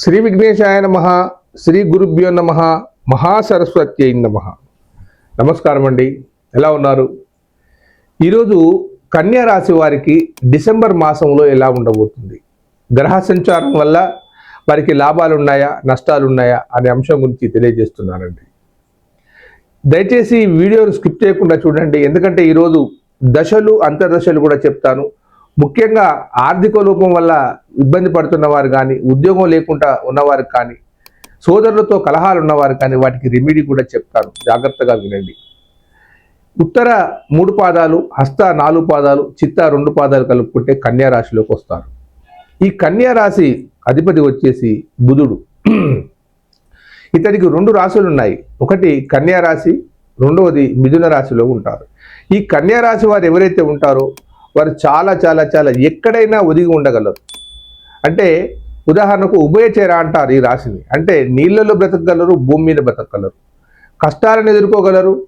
శ్రీ విఘ్నేశాయ నమ శ్రీ గురుభ్యో నమ మహాసరస్వత్యై నమ. నమస్కారం అండి ఎలా ఉన్నారు? ఈరోజు కన్యా రాశి వారికి డిసెంబర్ మాసంలో ఎలా ఉండబోతుంది? గ్రహ సంచారం వల్ల వారికి లాభాలు ఉన్నాయా నష్టాలు ఉన్నాయా అనే అంశం గురించి తెలియజేస్తున్నానండి. దయచేసి ఈ వీడియోను స్కిప్ చేయకుండా చూడండి ఎందుకంటే ఈరోజు దశలు అంతర్దశలు కూడా చెప్తాను. ముఖ్యంగా ఆర్థిక లోపం వల్ల ఇబ్బంది పడుతున్న వారు కానీ ఉద్యోగం లేకుండా ఉన్నవారు కానీ సోదరులతో కలహాలు ఉన్నవారు కానీ వాటికి రెమెడీ కూడా చెప్తాను జాగ్రత్తగా వినండి. ఉత్తర మూడు పాదాలు హస్త నాలుగు పాదాలు చిత్త రెండు పాదాలు కలుపుకుంటే కన్యారాశిలోకి వస్తారు. ఈ కన్యారాశి అధిపతి వచ్చేసి బుధుడు. ఇతనికి రెండు రాశులు ఉన్నాయి. ఒకటి కన్యారాశి రెండవది మిథున రాశిలో ఉంటారు. ఈ కన్యారాశి వారు ఎవరైతే ఉంటారో వారు చాలా చాలా చాలా ఎక్కడైనా ఒదిగి ఉండగలరు. అంటే ఉదాహరణకు ఉభయచేర అంటారు ఈ రాశిని. అంటే నీళ్ళలో బ్రతకగలరు భూమి మీద బ్రతకగలరు. కష్టాలను ఎదుర్కోగలరు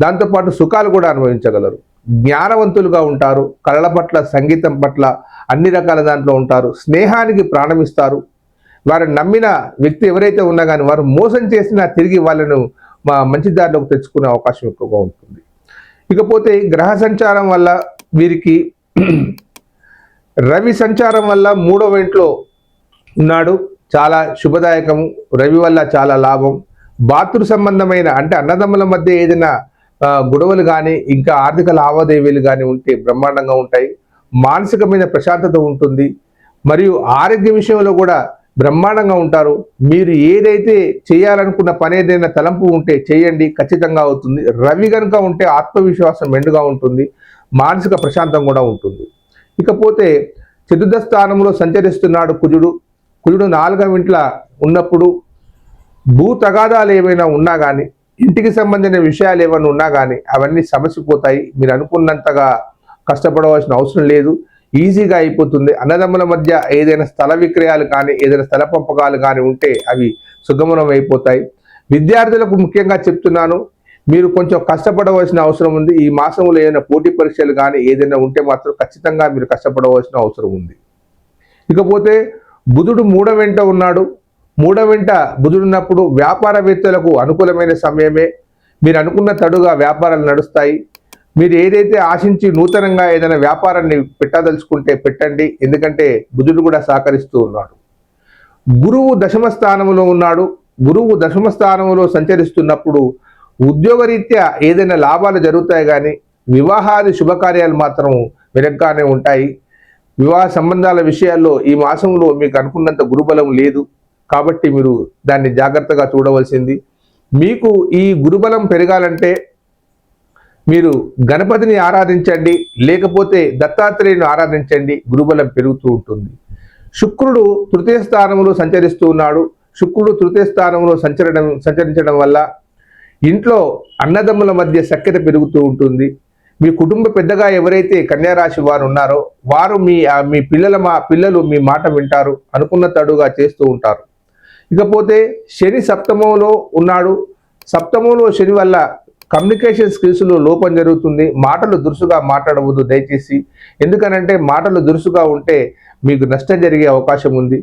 దాంతోపాటు సుఖాలు కూడా అనుభవించగలరు. జ్ఞానవంతులుగా ఉంటారు కళల పట్ల సంగీతం పట్ల అన్ని రకాల దాంట్లో ఉంటారు. స్నేహానికి ప్రాణమిస్తారు. వారు నమ్మిన వ్యక్తి ఎవరైతే ఉన్నా కానీ వారు మోసం చేసినా తిరిగి వాళ్ళను మా మంచి దారిలోకి తెచ్చుకునే అవకాశం ఎక్కువగా ఉంటుంది. ఇకపోతే గ్రహ సంచారం వల్ల వీరికి రవి సంచారం వల్ల మూడవ ఇంట్లో ఉన్నాడు. చాలా శుభదాయకము. రవి వల్ల చాలా లాభం. బాతృ సంబంధమైన అంటే అన్నదమ్ముల మధ్య ఏదైనా గొడవలు కానీ ఇంకా ఆర్థిక లావాదేవీలు కానీ ఉంటే బ్రహ్మాండంగా ఉంటాయి. మానసికమైన ప్రశాంతత ఉంటుంది. మరియు ఆరోగ్య విషయంలో కూడా బ్రహ్మాండంగా ఉంటారు. మీరు ఏదైతే చేయాలనుకున్న పని ఏదైనా తలంపు ఉంటే చేయండి ఖచ్చితంగా అవుతుంది. రవి కనుక ఉంటే ఆత్మవిశ్వాసం మెండుగా ఉంటుంది. మానసిక ప్రశాంతం కూడా ఉంటుంది. ఇకపోతే చతుర్థ స్థానంలో సంచరిస్తున్నాడు కుజుడు. కుజుడు నాలుగవ ఇంట్ల ఉన్నప్పుడు భూ తగాదాలు ఏమైనా ఉన్నా కానీ ఇంటికి సంబంధించిన విషయాలు ఏమైనా ఉన్నా కానీ అవన్నీ సమసిపోతాయి. మీరు అనుకున్నంతగా కష్టపడవలసిన అవసరం లేదు. ఈజీగా అయిపోతుంది. అన్నదమ్ముల మధ్య ఏదైనా స్థల విక్రయాలు కానీ ఏదైనా స్థల పంపకాలు కానీ ఉంటే అవి సుగమనం అయిపోతాయి. విద్యార్థులకు ముఖ్యంగా చెప్తున్నాను మీరు కొంచెం కష్టపడవలసిన అవసరం ఉంది. ఈ మాసంలో ఏదైనా పోటీ పరీక్షలు కానీ ఏదైనా ఉంటే మాత్రం ఖచ్చితంగా మీరు కష్టపడవలసిన అవసరం ఉంది. ఇకపోతే బుధుడు మూడ వెంట ఉన్నాడు. మూడ వెంట బుధుడు ఉన్నప్పుడు వ్యాపారవేత్తలకు అనుకూలమైన సమయమే. మీరు అనుకున్న తడుగా వ్యాపారాలు నడుస్తాయి. మీరు ఏదైతే ఆశించి నూతనంగా ఏదైనా వ్యాపారాన్ని పెట్టదలుచుకుంటే పెట్టండి. ఎందుకంటే బుధుడు కూడా సహకరిస్తూ ఉన్నాడు. గురువు దశమ స్థానంలో ఉన్నాడు. గురువు దశమ స్థానంలో సంచరిస్తున్నప్పుడు ఉద్యోగరీత్యా ఏదైనా లాభాలు జరుగుతాయి కానీ వివాహాది శుభకార్యాలు మాత్రం వెనక్కానే ఉంటాయి. వివాహ సంబంధాల విషయాల్లో ఈ మాసంలో మీకు అనుకున్నంత గురుబలం లేదు. కాబట్టి మీరు దాన్ని జాగ్రత్తగా చూడవలసింది. మీకు ఈ గురుబలం పెరగాలంటే మీరు గణపతిని ఆరాధించండి లేకపోతే దత్తాత్రేయుని ఆరాధించండి గురుబలం పెరుగుతూ ఉంటుంది. శుక్రుడు తృతీయ స్థానంలో సంచరిస్తూ ఉన్నాడు. శుక్రుడు తృతీయ స్థానంలో సంచరడం సంచరించడం వల్ల ఇంట్లో అన్నదమ్ముల మధ్య సఖ్యత పెరుగుతూ ఉంటుంది. మీ కుటుంబ పెద్దగా ఎవరైతే కన్యారాశి వారు ఉన్నారో వారు మీ మీ పిల్లల మా పిల్లలు మీ మాట వింటారు అనుకున్న తడుగా చేస్తూ ఉంటారు. ఇకపోతే శని సప్తమంలో ఉన్నాడు. సప్తమంలో శని వల్ల కమ్యూనికేషన్ స్కిల్స్లో లోపం జరుగుతుంది. మాటలు దురుసుగా మాట్లాడవద్దు దయచేసి. ఎందుకనంటే మాటలు దురుసుగా ఉంటే మీకు నష్టం జరిగే అవకాశం ఉంది.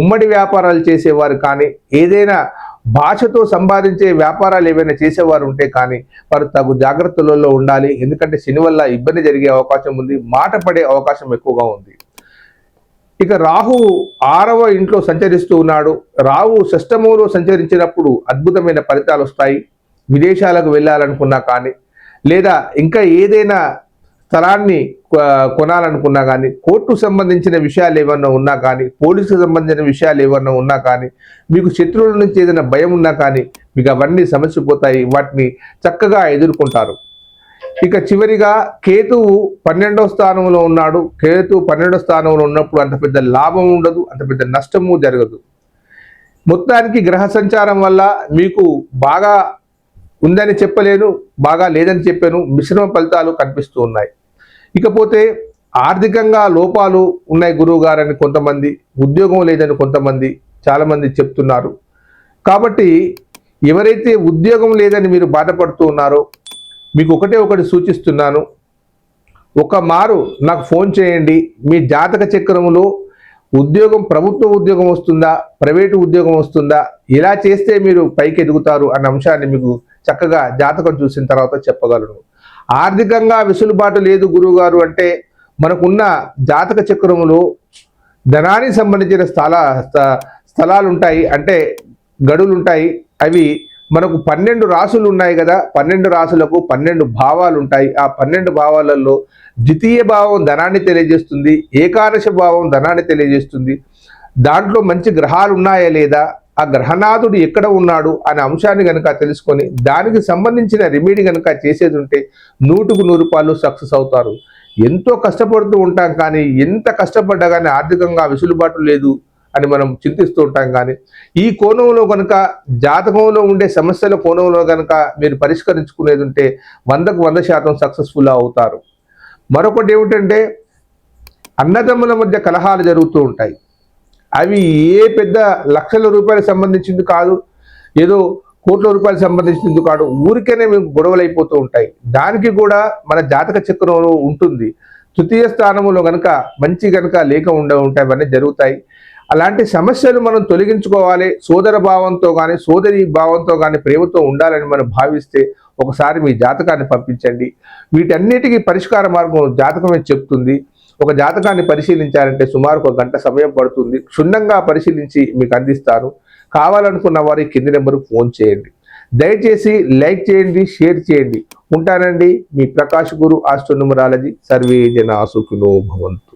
ఉమ్మడి వ్యాపారాలు చేసేవారు కానీ ఏదైనా భాషతో సంపాదించే వ్యాపారాలు ఏవైనా చేసేవారు ఉంటే కానీ వారు తగు జాగ్రత్తలలో ఉండాలి. ఎందుకంటే శని వల్ల ఇబ్బంది జరిగే అవకాశం ఉంది. మాట పడే అవకాశం ఎక్కువగా ఉంది. ఇక రాహు ఆరవ ఇంట్లో సంచరిస్తూ ఉన్నాడు. రాహు షష్టమంలో సంచరించినప్పుడు అద్భుతమైన ఫలితాలు వస్తాయి. విదేశాలకు వెళ్ళాలనుకున్నా కానీ లేదా ఇంకా ఏదైనా స్థలాన్ని కొనాలనుకున్నా కానీ కోర్టు సంబంధించిన విషయాలు ఏమన్నా ఉన్నా కానీ పోలీసుకు సంబంధించిన విషయాలు ఏమన్నా ఉన్నా కానీ మీకు శత్రువుల నుంచి ఏదైనా భయం ఉన్నా కానీ మీకు అవన్నీ సమస్యపోతాయి వాటిని చక్కగా ఎదుర్కొంటారు. ఇక చివరిగా కేతువు పన్నెండవ స్థానంలో ఉన్నాడు. కేతు పన్నెండవ స్థానంలో ఉన్నప్పుడు అంత పెద్ద లాభం ఉండదు అంత పెద్ద నష్టము జరగదు. మొత్తానికి గ్రహ సంచారం వల్ల మీకు బాగా ఉందని చెప్పలేను బాగా లేదని చెప్పాను మిశ్రమ ఫలితాలు కనిపిస్తూ ఉన్నాయి. ఇకపోతే ఆర్థికంగా లోపాలు ఉన్నాయి గురువు గారని కొంతమంది ఉద్యోగం లేదని కొంతమంది చాలామంది చెప్తున్నారు. కాబట్టి ఎవరైతే ఉద్యోగం లేదని మీరు బాధపడుతూ ఉన్నారో మీకు ఒకటే ఒకటి సూచిస్తున్నాను. ఒక మారు నాకు ఫోన్ చేయండి. మీ జాతక చక్రములో ఉద్యోగం ప్రభుత్వ ఉద్యోగం వస్తుందా ప్రైవేటు ఉద్యోగం వస్తుందా ఇలా చేస్తే మీరు పైకి ఎదుగుతారు అన్న అంశాన్ని మీకు చక్కగా జాతకం చూసిన తర్వాత చెప్పగలను. ఆర్థికంగా వెసులుబాటు లేదు గురువుగారు అంటే మనకున్న జాతక చక్రములో ధనానికి సంబంధించిన స్థల స్థ- స్థలాలు ఉంటాయి అంటే గడులు ఉంటాయి అవి మనకు పన్నెండు రాసులు ఉన్నాయి కదా. పన్నెండు రాసులకు పన్నెండు భావాలు ఉంటాయి ఆ పన్నెండు భావాలలో ద్వితీయ భావం ధనాన్ని తెలియజేస్తుంది. ఏకాదశ భావం ధనాన్ని తెలియజేస్తుంది. దాంట్లో మంచి గ్రహాలు ఉన్నాయా లేదా? ఆ గ్రహనాథుడు ఎక్కడ ఉన్నాడు అనే అంశాన్ని కనుక తెలుసుకొని దానికి సంబంధించిన రెమెడీ కనుక చేసేది ఉంటే నూటుకు నూరు రూపాయలు సక్సెస్ అవుతారు. ఎంతో కష్టపడుతూ ఉంటాం కానీ ఎంత కష్టపడ్డా కానీ ఆర్థికంగా వెసులుబాటు లేదు అని మనం చింతిస్తూ ఉంటాం కానీ ఈ కోణంలో కనుక జాతకంలో ఉండే సమస్యల కోణంలో కనుక మీరు పరిష్కరించుకునేది ఉంటే వందకు వంద శాతం సక్సెస్ఫుల్ అవుతారు. మరొకటి ఏమిటంటే అన్నదమ్ముల మధ్య కలహాలు జరుగుతూ ఉంటాయి. అవి ఏ పెద్ద లక్షల రూపాయలకు సంబంధించింది కాదు ఏదో కోట్ల రూపాయలు సంబంధించింది కాదు. ఊరికేనే మేము గొడవలు అయిపోతూ ఉంటాయి. దానికి కూడా మన జాతక చక్రంలో ఉంటుంది. తృతీయ స్థానంలో కనుక మంచి కనుక లేక ఉండ ఉంటాయి అవన్నీ జరుగుతాయి. అలాంటి సమస్యలు మనం తొలగించుకోవాలి. సోదర భావంతో కానీ సోదరి భావంతో కానీ ప్రేమతో ఉండాలని మనం భావిస్తే ఒకసారి మీ జాతకాన్ని పంపించండి. వీటన్నిటికీ పరిష్కార మార్గం జాతకమే చెప్తుంది. ఒక జాతకాన్ని పరిశీలించాలంటే సుమారు ఒక గంట సమయం పడుతుంది. క్షుణ్ణంగా పరిశీలించి మీకు అందిస్తాను. కావాలనుకున్న వారి కింది నెంబర్ ఫోన్ చేయండి. దయచేసి లైక్ చేయండి షేర్ చేయండి. ఉంటానండి మీ ప్రకాష్ గురు ఆస్ట్రోనుమరాలజీ సర్వే జన సుఖినో భవంతు.